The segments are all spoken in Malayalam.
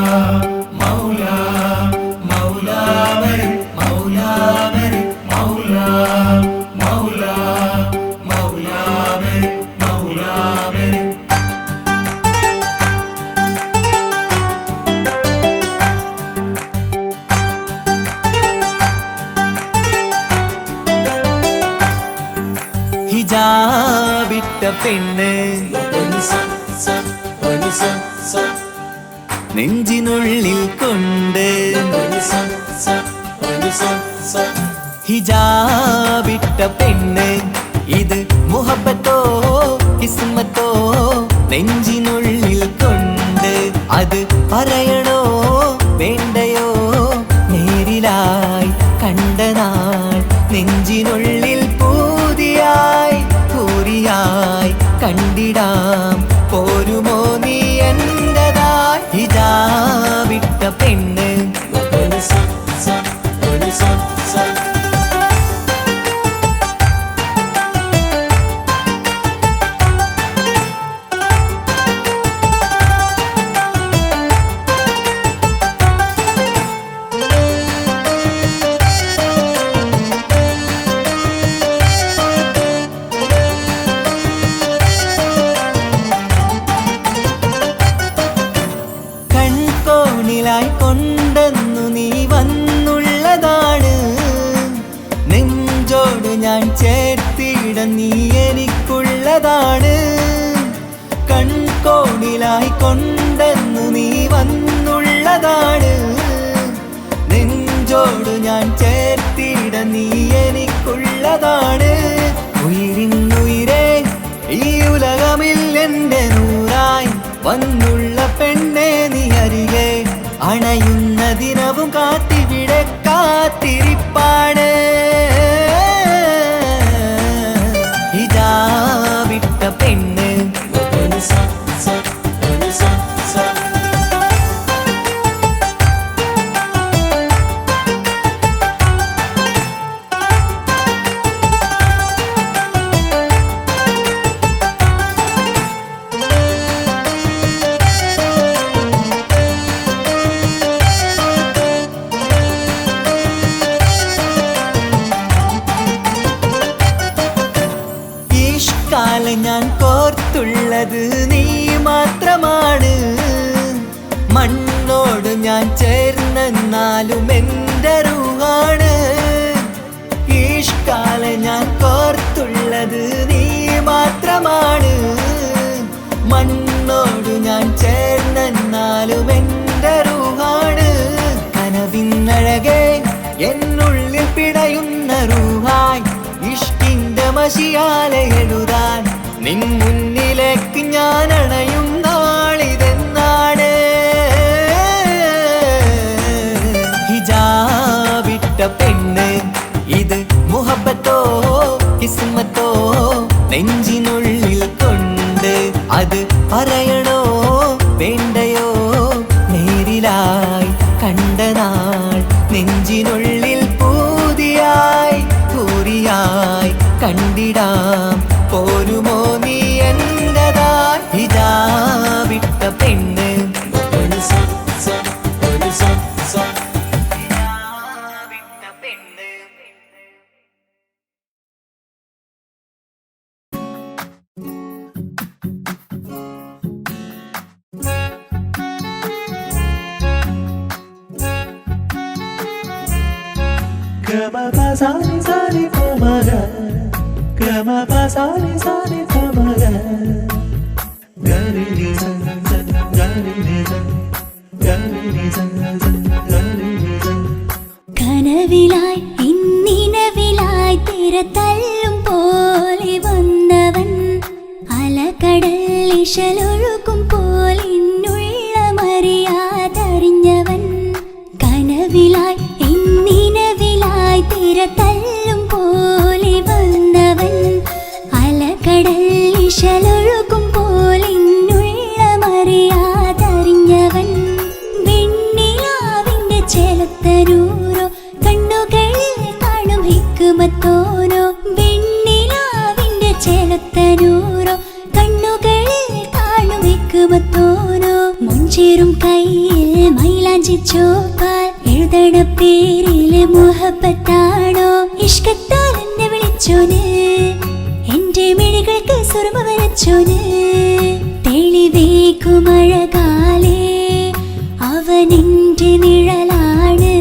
love. പെട്ട പെണ്ണ്. ഇത് മുഹബത്തോ കിസ്മത്തോ നെഞ്ചിനുള്ളിൽ കൊണ്ട് അത് പറയണോ വേണ്ടയോ? നേരിലായി കണ്ട നാൾ നെഞ്ചിനുള്ളിൽ പൂതിയായി പൂരിയായി കണ്ടിടാം. പോരുമോ നീ എന്തതായി ഇതാ വിട്ട പെണ്ണ് നീ എനിക്കുള്ളതാണ്. കൺകോണിലായി കൊണ്ടെന്നു നീ വന്നുള്ളതാണ്. നെഞ്ചോട് ഞാൻ ചേർത്തിട നീ എനിക്കുള്ളതാണ്. ഉയിരിന്നുയിരേ ഈ ഉലകമിൽ എന്റെ നൂറായി വന്നുള്ള പെണ്ണെ നീ അറിയേ അണയുന്ന ദിനവും കാത്തിവിടെ കാത്തിരിപ്പാണ്. കോർത്തുള്ളത് നീ മാത്രമാണ്. മണ്ണോട് ഞാൻ ചേർന്നെന്നാലും എന്റെ റൂഹാണ് ഈഷ്കാല ഞാൻ കോർത്തുള്ളത് നീ മാത്രമാണ്. മണ്ണോട് ഞാൻ ചേർന്നെന്നാലും എന്റെ റൂഹാണ് കനവിന്നഴകെ എന്നുള്ളിൽ പിടയുന്ന രൂപായി ഇഷ്ടിന്റെ മഷിയാലെ എഴുതാൻ നിൻ മുന്നിലേക്ക് ഞാൻ അണയും നാളിതെന്നാണ് Sa sa ga ni ni sa കനവിലായി ഇന്നിനവിലായി തിര തല്ലും പോലെ വന്നവൻ അലകടൽ ഇശലൊഴുക്കും ചെലത്തരൂരോ കണ്ണുകളിൽ കാണും ഹിക്കുമത്തോരോ മുഞ്ചേറും കയ്യിൽ മൈലാഞ്ചി ചോപ്പാൽ എഴുതണ പേരിൽ മുഹബത്താണോ? ഇഷ്കത്താൽ എന്നെ വിളിച്ചോന്. എന്റെ മിഴികൾക്ക് സുറുമ വരച്ചോന്. തെളിവേക്കുമഴകാലേ അവനിന്റെ നിഴലാണ്.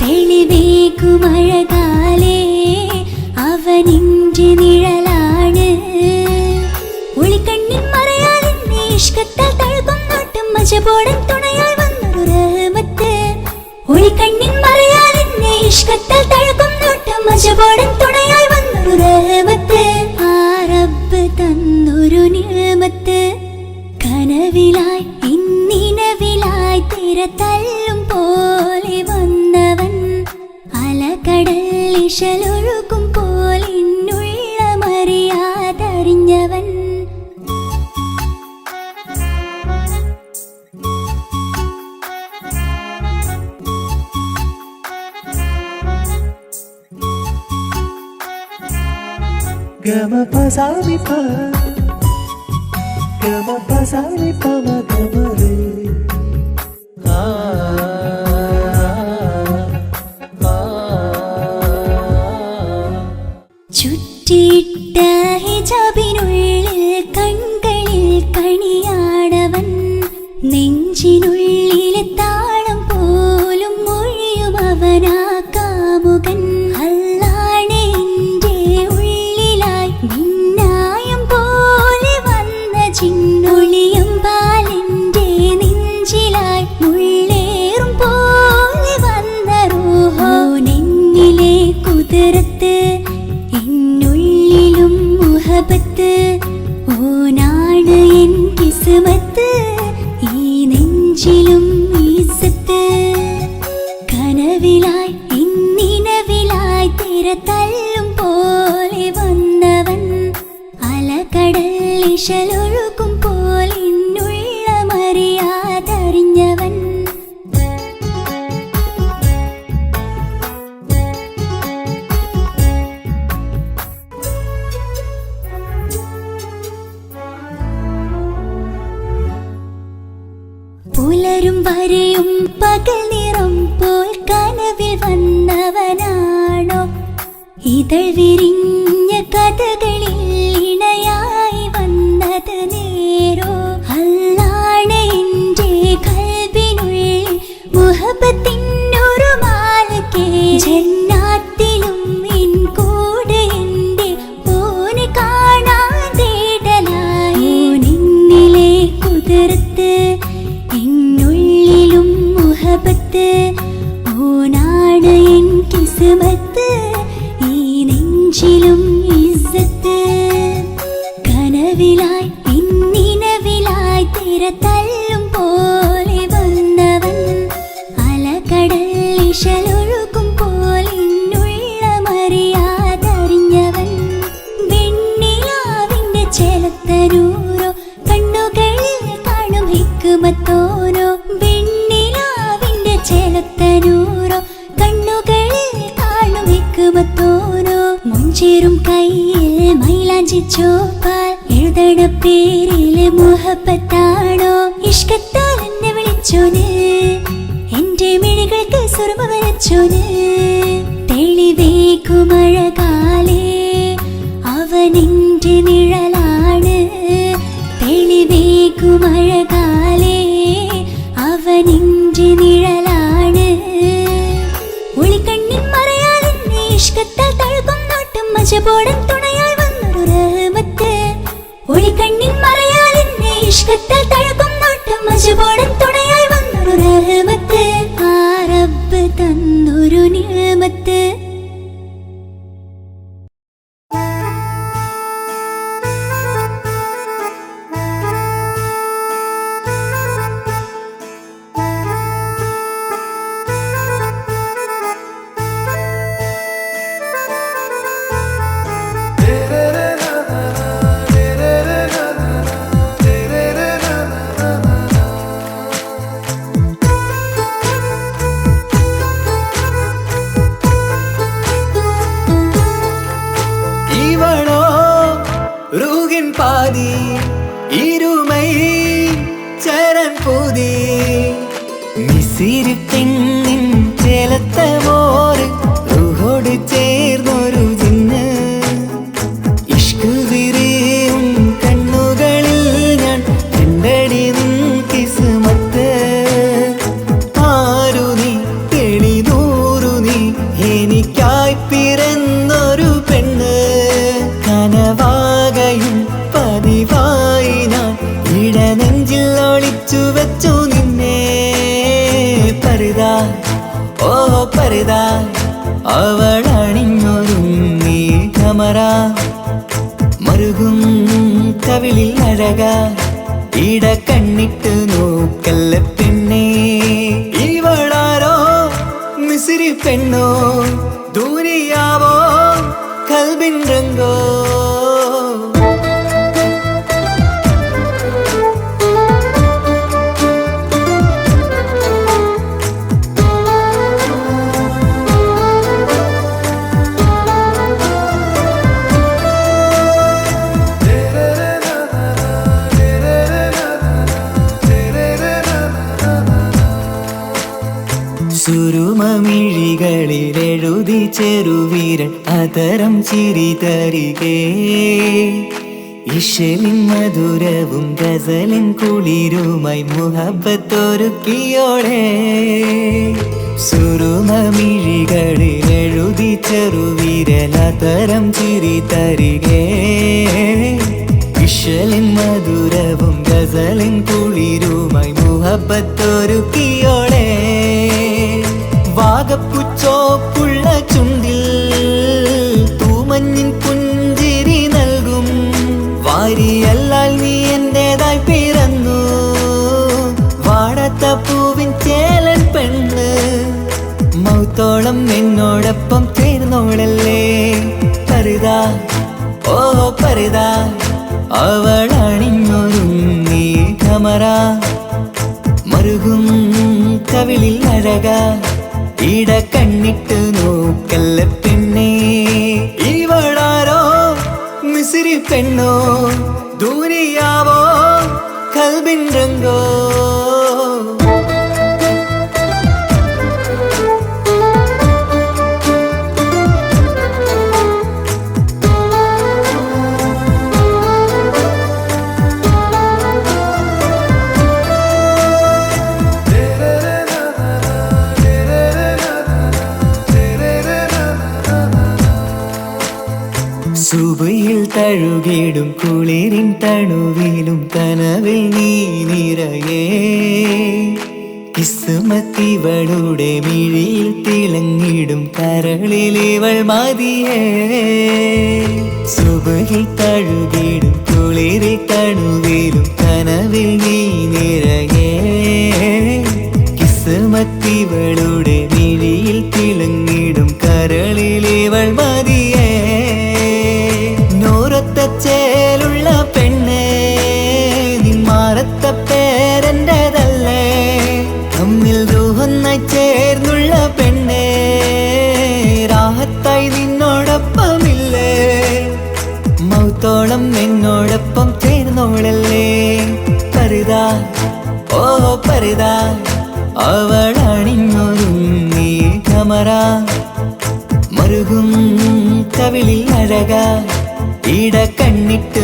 തെളിവേക്കുമഴകാലേ തല്ലും പോലെ വന്നവൻ. അലകടൽ గమ పసామి ప గమ పసామి పమ గమ రే. പകൽ നിറം പോൽ കനവിൽ വന്നവനാണോ? ഇതൾ വിരിഞ്ഞ കനവിലായി പിന്നിനവിലായി തിര തല്ലും പോലെ വന്നവൻ. അലകടൽ ഇശലൊഴുകും പോലെ ഇന്നുള്ള മറിയാതറിഞ്ഞവൻ വെണ്ണിലാവിന്റെ ചെലത്തനൂരോ കണ്ണുകളിൽ കാണും ഹിക്കുമത്തോരോ വെണ്ണിലാവിന്റെ ചെലത്തനൂരോ കണ്ണുകളിൽ കാണും ഹിക്കുമത്തോരോ മുഞ്ചേറും കയ്യിൽ മൈലാഞ്ചി ചോപ്പാ പേരിൽ മുഹബത്താണോ? ഇഷ്കത്താൽ എന്നെ വിളിച്ചോന്. എന്റെ മിഴികൾക്ക് സുർമ വരച്ചോന്. തെളിവേക്കുമഴകാലേ അവനിന്റെ നിഴലാണ്. തെളിവേക്കുമഴകാലേ അവനിന്റെ നിഴലാണ്. ഒളിക്കണ്ണിൻ മറയാൽ എന്നെ ഇഷ്കത്താൽ തഴുകും നോട്ടും മജപോടൻ തുണയാൽ വന്നൊരു ഒളിക്കണ്ണിൻ മറയാൽ എന്നെ ഇഷ്ടത്തിൽ തഴുകും നോട്ടും. മജപോടൻ തുണയായി വന്നൊരു റഹ്മത്ത് തന്നൊരു കമറ മറുകും കവിളിൽ അഴക ഇട കണ്ണിട്ട് ഇഷലിൻ മധുരവും ഗസലിൻ കുളിരുമായി മുഹബത്തൊരുക്കിയോടെ. സുരുമമിഴികളിൽ എഴുതി ചെറുവിരല തരം ചിരി തരികേ ഇഷലിൻ മധുരവും ഗസലിൻ കുളിരുമായി മുഹബത്തൊരുക്കിയോടെ. വാഗപ്പുച്ചോപ്പുള്ള ചുണ്ടിൽ പത്തോളം നിന്നോടൊപ്പം ചേർന്നോളല്ലേ പരിത? ഓ പരിത. അവളണിഞ്ഞൊരും നീ കമറ. മറുകും കവിളിൽ അഴക. ഇട കണ്ണിട്ട് നോക്കല്ല പെണ്ണേ. ഇവളാരോ? മിസിരി പെണ്ണോ? ദൂരിയാവോ കൽബിൻ രംഗോ? തഴുകിടും കുളിരിൻ തണുവിലും കനവിൽ നീ നിറയേ. കിസ്മത്തിവളുടെ മിഴിയിൽ തിളങ്ങിടും കരളിലിവൾ മതിയേ. സുബയിൽ കഴുകിടും കുളിരിൽ തണുവിലും കനവിൽ നീ മറുകും കവിളിൽ അഴകാ ഇട കണ്ണിട്ട്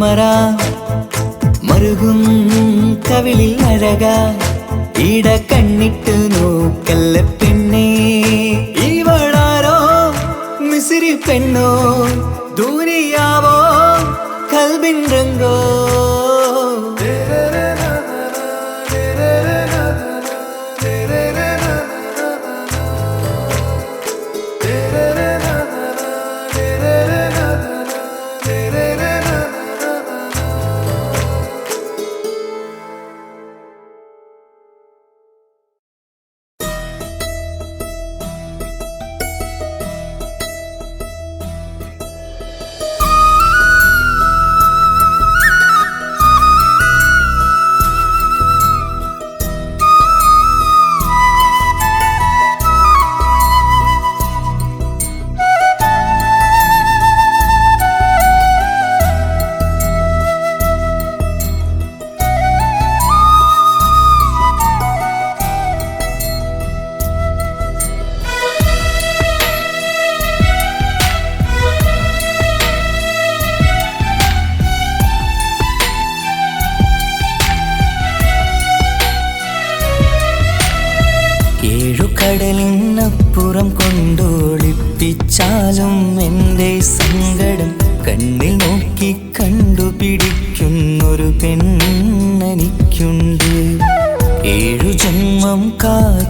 കമറ മരുകും കവിളിൽ അഴക. ഇട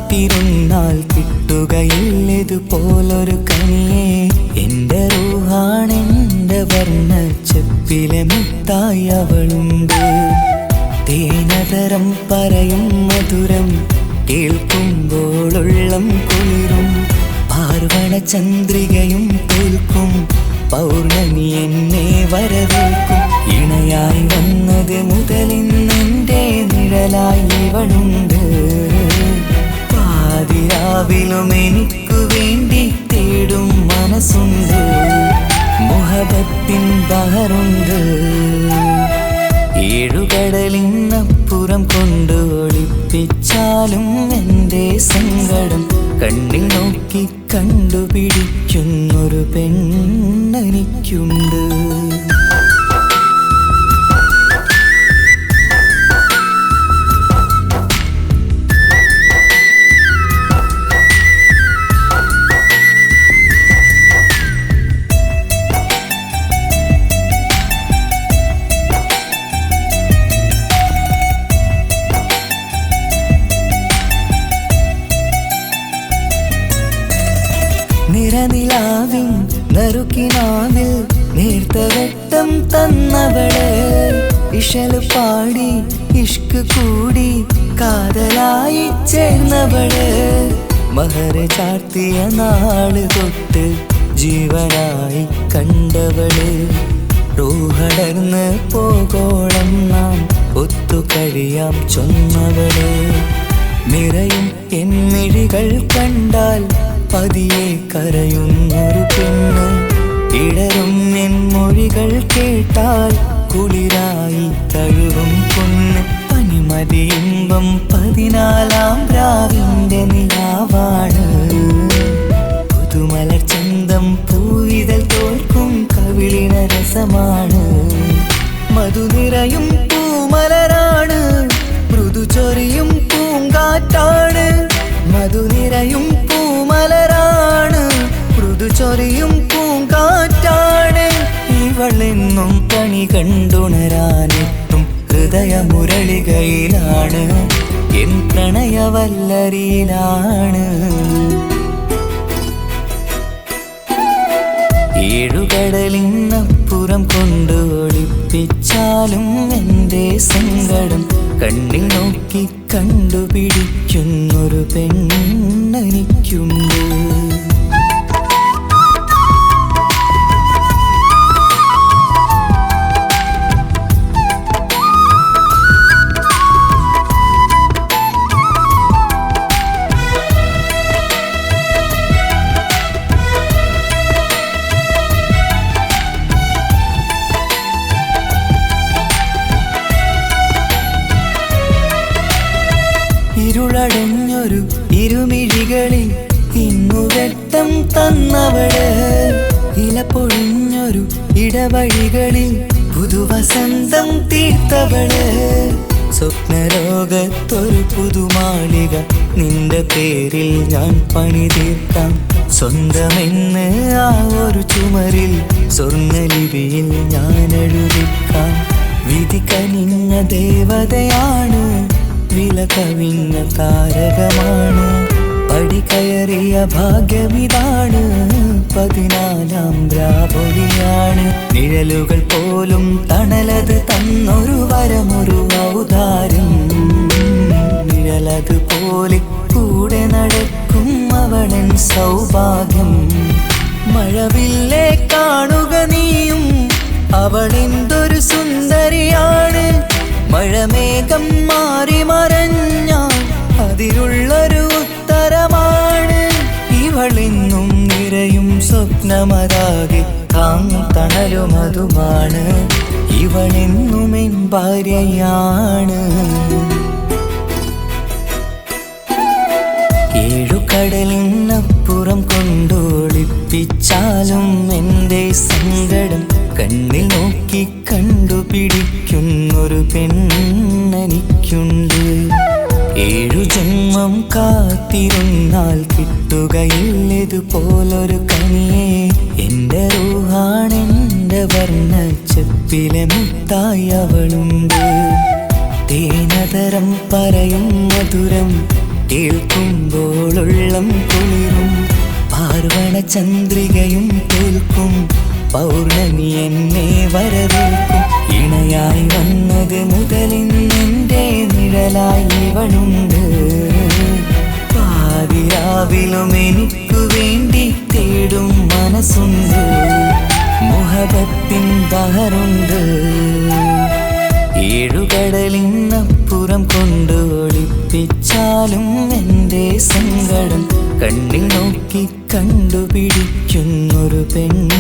കാത്തിരുന്നാൽ കിട്ടുകയില്ലതുപോലൊരു കനിയെ എന്റെ റൂഹാണെന്റെ വർണ ചെപ്പിലെ മുത്തായി അവളുണ്ട്. തേനതരം പറയും മധുരം കേൾക്കുമ്പോളുള്ളം കുളിരും. പാർവണ ചന്ദ്രികയും തോൽക്കും പൗർണമി എന്നെ വരവേൽക്കും. ഇണയായി വന്നത് മുതലിന്നെന്റെ നിഴലായി ഇവളുണ്ട്. പാതിരാവിലും എനിക്കു വേണ്ടി തേടും മനസ്സുണ്ട്. മുഹബത്തിൻ ബഹറുണ്ട്. ഏഴുകടലിനപ്പുറം കൊണ്ട് ഒളിപ്പിച്ചാലും എന്റെ സങ്കടം കണ്ണിൽ നോക്കി കണ്ടുപിടിക്കുന്നൊരു പെണ്ണെനിക്കുണ്ട്. റൂഹടർന്ന് പോകോളം നാം. ഒത്തു കഴിയാം ചൊന്നവൾ. നിറയും എന്നിഴികൾ കണ്ടാൽ പതിയെ കരയുന്നൊരു പെണ്ണ്. ഇടറും എൻ മൊഴികൾ കേട്ടാൽ കുളിരായി തഴുകും പൊന്ന് പനിമതി ഇമ്പം പതിനാലാം രാവിന്റെ നിലാവാണ്. പുതുമലർ ചന്തം പൂവിതൽ കവിളിന രസമാണ് മധു നിറയും പൂമലരാണ്. മൃദു പൂങ്കാറ്റാണ്. മധു നിറയും പൂമലരാണ്. മൃദു പൂങ്കാറ്റാണ്. ഇവളെന്നും പണി കണ്ടുണരാനെത്തും ഹൃദയമുരളികയിലാണ്. എൻ പ്രണയവല്ലരിയിലാണ്. ഏഴുകടലിനപ്പുറം കൊണ്ടോടിപ്പിച്ചാലും എന്റെ സങ്കടം കണ്ണിൽ നോക്കി കണ്ടുപിടിക്കുന്നൊരു പെണ്ണെനിക്കുണ്ട്. ഇരുമിഴികളിൽ ഇന്നു വെട്ടം തന്നവൾ. ഇല പൊഴിഞ്ഞൊരു ഇടവഴികളിൽ പുതുവസന്തം തീർത്തവൾ. സ്വപ്നലോകത്തൊരു പുതുമാളിക നിന്റെ പേരിൽ ഞാൻ പണി തീർക്കാം. സ്വന്തമെന്ന് ആ ഒരു ചുമരിൽ സ്വർണലിപിയിൽ ഞാൻ എഴുതിക്കാം. വിധി കനിഞ്ഞ ദേവതയാണ് വില കവിഞ്ഞ താരകമാണ്. പടി കയറിയ ഭാഗ്യമിതാണ്. പതിനാലാം ദ്രാപൊലിയാണ് നിഴലുകൾ പോലും തണലത് തന്നൊരു വരമൊരു ഔദാരം നിഴലത് പോലെ കൂടെ നടക്കും അവളൻ സൗഭാഗ്യം. മഴവില്ലേ കാണുക നീയും അവളെന്തൊരു സുന്ദരിയാണ്. മഴമേഘം മാറി മറഞ്ഞാൽ അതിലുള്ളൊരു സ്വപ്നമതാകെ കാന്തണലുമതുമാണ് എൻ ഭാര്യയാണ്. ഏഴുകടലിനപ്പുറം കൊണ്ടോളിപ്പിച്ചാലും എന്റെ സങ്കടം കണ്ണിൽ നോക്കി കണ്ടുപിടിക്കുന്നൊരു പെണ്ണെനിക്കുണ്ട്. ഏഴു ജന്മം കാത്തിരുന്നാൽ കിട്ടുകയില്ലതുപോലൊരു കനിയെ. എന്റെ റൂഹാണെന്റെ വർണച്ചപ്പിലെ മുത്തായി അവളുണ്ട്. തേനതരം പറയും മധുരം കേൾക്കുമ്പോളുള്ളം കുളിരും. പാർവണ ചന്ദ്രികയും കേൾക്കും പൗർണമി എന്നെ വരവേൽക്കും. ഇണയായി വന്നത് മുതലിന്നെന്റെ നിഴലായി ഇവളുണ്ട്. പാതിരാവിലും എനിക്ക് വേണ്ടി തേടും മനസ്സുണ്ട്. മുഹബത്തിൻ ബഹറുണ്ട് ഏഴുകടലിനപ്പുറം കൊണ്ട് കൊണ്ടോളിപ്പിച്ചാലും എന്റെ സങ്കടം കണ്ണിൽ നോക്കി കണ്ടുപിടിക്കുന്നൊരു പെണ്ണെനിക്കുണ്ട്